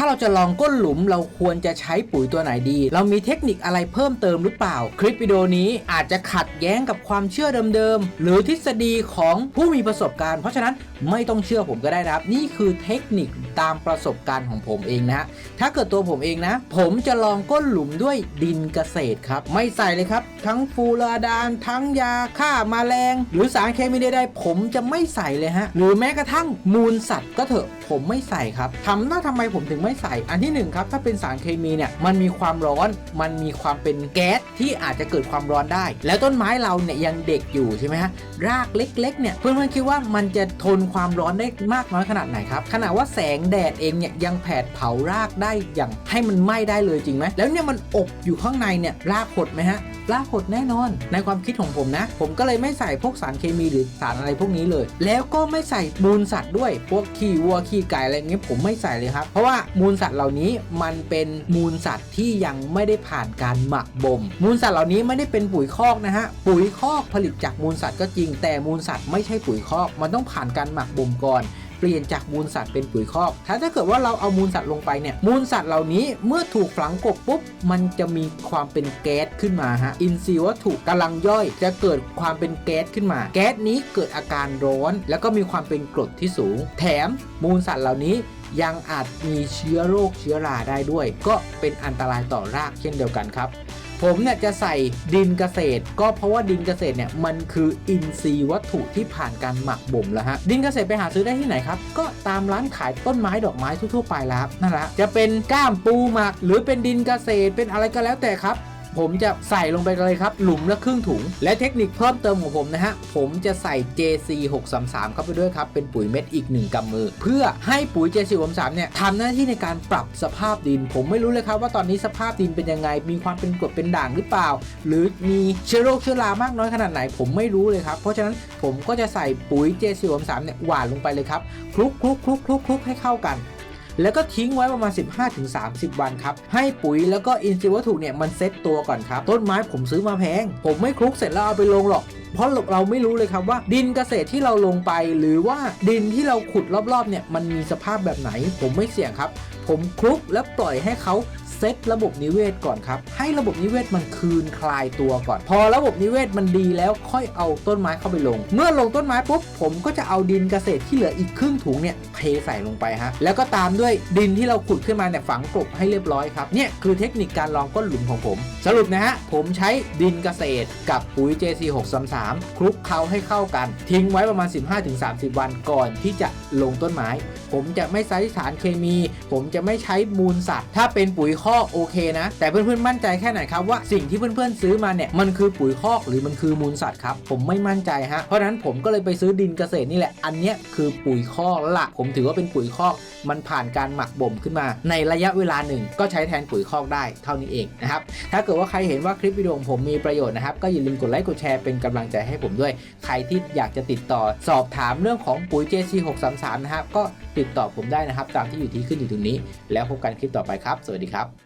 ถ้าเราจะลองก้นหลุมเราควรจะใช้ปุ๋ยตัวไหนดี เรามีเทคนิคอะไรเพิ่มเติมหรือเปล่า คลิปวิดีโอนี้อาจจะขัดแย้งกับความเชื่อเดิมๆ หรือทฤษฎีของผู้มีประสบการณ์ เพราะฉะนั้นไม่ต้องเชื่อผมก็ได้นะครับ นี่คือเทคนิคตามประสบการณ์ของผมเองนะ ถ้าเกิดตัวผมเองนะ ผมจะลองก้นหลุมด้วยดินเกษตรครับ ไม่ใส่เลยครับ ทั้งฟูราดาน ทั้งยาฆ่ามาแมลง หรือสารเคมีใดๆผมจะไม่ใส่เลยฮะ หรือแม้กระทั่งมูลสัตว์ก็เถอะ ผมไม่ใส่ครับทำหน้าทำไมผมถึงไม่ใส่ อันที่หนึ่งครับ ถ้าเป็นสารเคมีเนี่ยมันมีความร้อน มันมีความเป็นแก๊สที่อาจจะเกิดความร้อนได้ แล้วต้นไม้เราเนี่ยยังเด็กอยู่ใช่ไหมฮะรากเล็กๆเนี่ยเพื่อนๆคิดว่ามันจะทนความร้อนได้มากน้อยขนาดไหนครับขนาดว่าแสงแดดเองเนี่ยยังแผดเผารากได้อย่างให้มันไหม้ได้เลยจริงไหมแล้วเนี่ยมันอบอยู่ข้างในเนี่ยรากหดไหมฮะรากหดแน่นอน ในความคิดของผมนะ ผมก็เลยไม่ใส่พวกสารเคมีหรือสารอะไรพวกนี้เลย แล้วก็ไม่ใส่มูลสัตว์ด้วยพวกขี้วัวขี้ไก่อะไรเงี้ยผมไม่ใส่เลยครับ เพราะว่ามูลสัตว์เหล่านี้มันเป็นมูลสัตว์ที่ยังไม่ได้ผ่านการหมักบ่ม มูลสัตว์เหล่านี้ไม่ได้เป็นปุ๋ยคอกนะฮะ ปุ๋ยคอกผลิตจากมูลสัตว์ก็จริง แต่มูลสัตว์ไม่ใช่ปุ๋ยคอก มันต้องผ่านการหมักบ่มก่อน เปลี่ยนจากมูลสัตว์เป็นปุ๋ยคอกถ้าถ้าเกิดว่าเราเอามูลสัตว์ลงไปเนี่ยมูลสัตว์เหล่านี้เมื่อถูกฝังกบปุ๊บมันจะมีความเป็นแก๊สขึ้นมาฮะอินทรีย์วัตถุกำลังย่อย จะเกิดความเป็นแก๊สขึ้นมา แก๊สนี้เกิดอาการร้อน แล้วก็มีความเป็นกรดที่สูง แถมมูลสัตว์เหล่านี้ยังอาจมีเชื้อโรคเชื้อราได้ด้วย ก็เป็นอันตรายต่อรากเช่นเดียวกันครับ ผมเนี่ยจะใส่ดินเกษตร ก็เพราะว่าดินเกษตรเนี่ยมันคืออินทรีย์วัตถุที่ผ่านการหมักบ่มแล้วฮะดินเกษตรไปหาซื้อได้ที่ไหนครับก็ตามร้านขายต้นไม้ดอกไม้ทั่วๆไปแล้วครับนั่นแหละจะเป็นก้ามปูหมัก หรือเป็นดินเกษตรเป็นอะไรก็แล้วแต่ครับ ผมจะใส่ลงไปเลยครับ หลุมละครึ่งถุง และเทคนิคเพิ่มเติมของผมนะฮะ ผมจะใส่ JC 633เข้าไปด้วยครับ เป็นปุ๋ยเม็ดอีก 1กำมือ เพื่อให้ปุ๋ย JC 633เนี่ยทำหน้าที่ในการปรับสภาพดิน ผมไม่รู้เลยครับว่าตอนนี้สภาพดินเป็นยังไง มีความเป็นกรดเป็นด่างหรือเปล่า หรือมีเชื้อโรคเชื้อรามากน้อยขนาดไหน ผมไม่รู้เลยครับ เพราะฉะนั้นผมก็จะใส่ปุ๋ย JC 633เนี่ยหว่านลงไปเลยครับคลุกคลุกคลุกคลุกคลุกให้เข้ากัน แล้วก็ทิ้งไว้ประมาณ 15-30 วันครับ ให้ปุ๋ยแล้วก็อินทรีย์วัตถุเนี่ยมันเซ็ตตัวก่อนครับ ต้นไม้ผมซื้อมาแพง ผมไม่คลุกเสร็จแล้วเอาไปลงหรอกเพราะเราไม่รู้เลยครับว่า ดินเกษตรที่เราลงไป หรือว่าดินที่เราขุดรอบๆเนี่ยมันมีสภาพแบบไหน ผมไม่เสี่ยงครับ ผมคลุกแล้วปล่อยให้เขา เซตระบบนิเวศก่อนครับ ให้ระบบนิเวศมันคืนคลายตัวก่อน พอระบบนิเวศมันดีแล้วค่อยเอาต้นไม้เข้าไปลง เมื่อลงต้นไม้ปุ๊บผมก็จะเอาดินเกษตรที่เหลืออีกครึ่งถุงเนี่ยเทใส่ลงไปฮะแล้วก็ตามด้วยดินที่เราขุดขึ้นมาเนี่ยฝังกลบให้เรียบร้อยครับเนี่ยคือเทคนิคการลองก้นหลุมของผม สรุปนะฮะผมใช้ดินเกษตรกับปุ๋ย JC 633คลุกเคล้าให้เข้ากัน ทิ้งไว้ประมาณ 15-30 วันก่อนที่จะลงต้นไม้ ผมจะไม่ใช้สารเคมี ผมจะไม่ใช้มูลสัตว์ ถ้าเป็นปุ๋ยคอกโอเคนะ แต่เพื่อนๆมั่นใจแค่ไหนครับว่าสิ่งที่เพื่อนๆซื้อมาเนี่ยมันคือปุ๋ยคอกหรือมันคือมูลสัตว์ครับผมไม่มั่นใจฮะเพราะฉะนั้นผมก็เลยไปซื้อดินเกษตรนี่แหละอันเนี้ยคือปุ๋ยคอกละผมถือว่าเป็นปุ๋ยคอกมันผ่านการหมักบ่มขึ้นมา ในระยะเวลาหนึ่งก็ใช้แทนปุ๋ยคอกได้เท่านี้เองนะครับถ้าเกิดว่าใครเห็นว่าคลิปวิดีโอของผมมีประโยชน์นะครับก็อย่าลืมกดไลค์กดแชร์เป็นกำลังใจให้ผมด้วย ใครที่อยากจะติดต่อสอบถามเรื่องของปุ๋ย JC 633 นะครับก็ติดต่อผมได้นะครับ ตามที่อยู่ที่ขึ้นอยู่ตรงนี้ แล้วพบกันคลิปต่อไปครับ สวัสดีครับ